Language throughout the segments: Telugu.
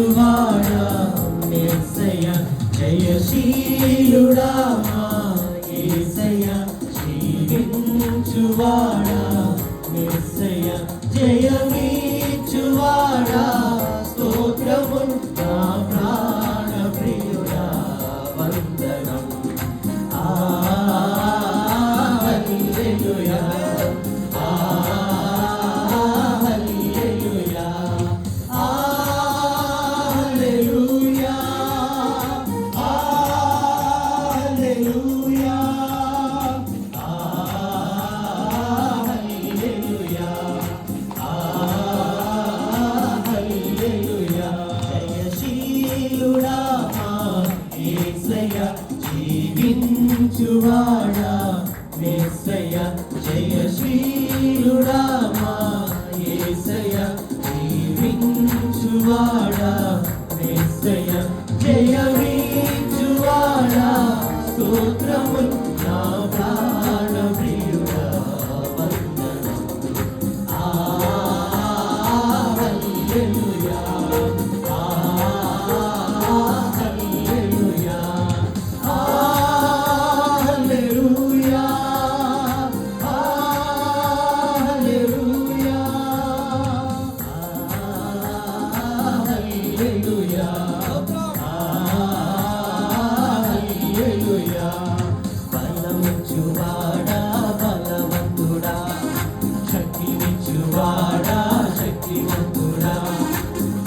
యేసువాడా యేసయ్య జయశీలుడా యేసయ్య జీవించువాడా జీవించువాడా మేసయ జయశీలుడామా ఏసయ జీవించువాడా మేసయ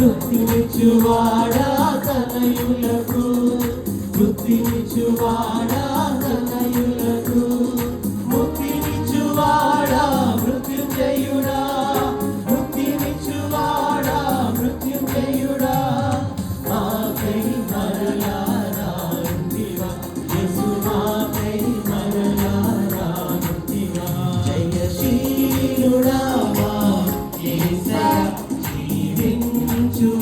తృప్తినిచ్చువాడా తనయులకు? తృప్తినిచ్చువాడా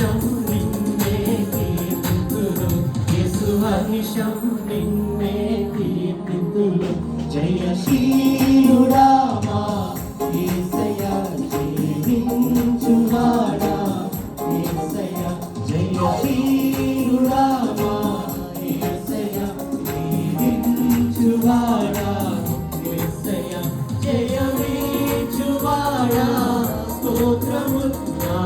నిత్యం నిన్నే కీర్తింతులు యేసువ నిశం నిన్నే కీర్తింతులు జయ శ్రీయుడామా యేసయ జీవించువాడా యేసయ జయ శ్రీయుడామా యేసయ జీవించువాడా యేసయ జయమించువాడా స్తోత్రము నా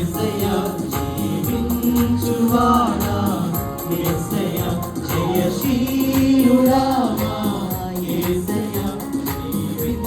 say I'm